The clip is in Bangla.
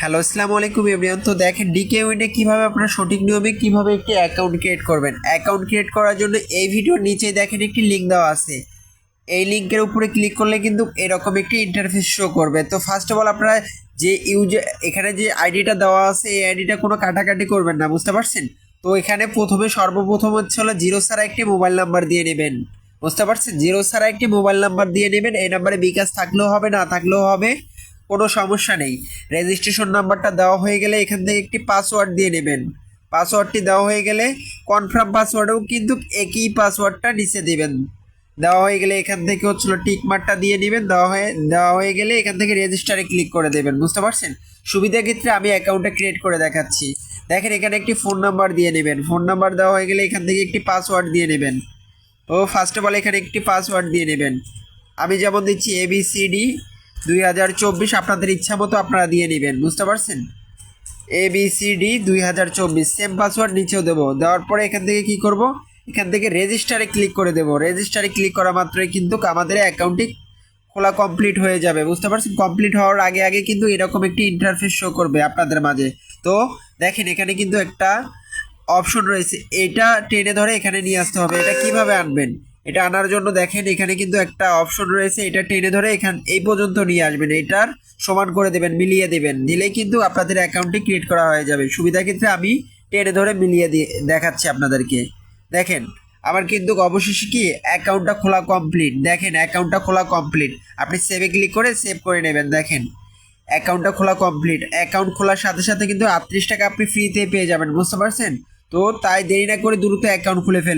হ্যালো, আসসালামু আলাইকুম এভরিওয়ান। তো দেখেন ডিকে উইনে কীভাবে আপনারা সঠিক নিয়মে কীভাবে একটি অ্যাকাউন্ট ক্রিয়েট করবেন? অ্যাকাউন্ট ক্রিয়েট করার জন্য এই ভিডিওর নিচে দেখেন একটি লিঙ্ক দেওয়া আছে। এই লিঙ্কের উপরে ক্লিক করলে কিন্তু এরকম একটি ইন্টারফেস শো করবে। তো ফার্স্ট অফ অল আপনারা যে ইউজ এখানে যে আইডিটা দেওয়া আছে, এই আইডিটা কোনো কাটাকাটি করবেন না, বুঝতে পারছেন? তো এখানে প্রথমে, সর্বপ্রথম হচ্ছে হলো জিরো ছাড়া একটি মোবাইল নাম্বার দিয়ে নেবেন। বুঝতে পারছেন? জিরো ছাড়া একটি মোবাইল নাম্বার দিয়ে নেবেন। এই নাম্বারে বিকাশ থাকলেও হবে, না থাকলেও হবে। কোনো সমস্যা নেই। রেজিস্ট্রেশন নাম্বারটা দেওয়া হয়ে গেলে এখান থেকে একটি পাসওয়ার্ড দিয়ে নেবেন। পাসওয়ার্ডটি দেওয়া হয়ে গেলে কনফার্ম পাসওয়ার্ডেও কিন্তু একই পাসওয়ার্ডটা নিচে দেবেন। দেওয়া হয়ে গেলে এখান থেকে হচ্ছিল টিক মার্কটা দিয়ে নেবেন। দেওয়া হয়ে দেওয়া হয়ে গেলে এখান থেকে রেজিস্টারে ক্লিক করে দেবেন। বুঝতে পারছেন? সুবিধার ক্ষেত্রে আমি অ্যাকাউন্টটা ক্রিয়েট করে দেখাচ্ছি। দেখেন এখানে একটি ফোন নাম্বার দিয়ে নেবেন। ফোন নাম্বার দেওয়া হয়ে গেলে এখান থেকে একটি পাসওয়ার্ড দিয়ে নেবেন। ও ফার্স্ট অফ অল এখানে একটি পাসওয়ার্ড দিয়ে নেবেন। আমি যেমন দিচ্ছি এ বি সি ডি দুই হাজার চব্বিশ আপনাদের ইচ্ছা মতো আপনারা দিয়ে নেবেন, বুঝতে পারছেন? এ বি সি ডি দুই হাজার চব্বিশ সেম পাসওয়ার্ড নিচেও দেবো। দেওয়ার পরে এখান থেকে কি করব? এখান থেকে রেজিস্টারে ক্লিক করে দেবো। রেজিস্টারে ক্লিক করা মাত্রই কিন্তু আমাদের অ্যাকাউন্টটি খোলা কমপ্লিট হয়ে যাবে, বুঝতে পারছেন? কমপ্লিট হওয়ার আগে আগে কিন্তু এরকম একটি ইন্টারফেস শো করবে আপনাদের মাঝে। তো দেখেন, এখানে কিন্তু একটা অপশন রয়েছে। এটা টেনে ধরে এখানে নিয়ে আসতে হবে। এটা কীভাবে আনবেন? এটা আনার জন্য দেখেন, এখানে কিন্তু একটা অপশন রয়েছে, এটা টেনে ধরে এখান, এই পর্যন্ত নিয়ে আসবেন। এটার সমান করে দেবেন, মিলিয়ে দেবেন। দিলেই কিন্তু আপনাদের অ্যাকাউন্টটি ক্রিয়েট করা হয়ে যাবে। সুবিধা ক্ষেত্রে আমি টেনে ধরে মিলিয়ে দিয়ে দেখাচ্ছি আপনাদেরকে। দেখেন, আমার কিন্তু অবশেষে কি অ্যাকাউন্টটা খোলা কমপ্লিট দেখেন অ্যাকাউন্টটা খোলা কমপ্লিট আপনি সেভে ক্লিক করে সেভ করে নেবেন, দেখেন। অ্যাকাউন্টটা খোলা কমপ্লিট অ্যাকাউন্ট খোলার সাথে সাথে কিন্তু আটত্রিশ টাকা আপনি ফ্রিতে পেয়ে যাবেন, বুঝতে পারছেন? তো তাই দেরি না করে দ্রুত অ্যাকাউন্ট খুলে ফেলুন।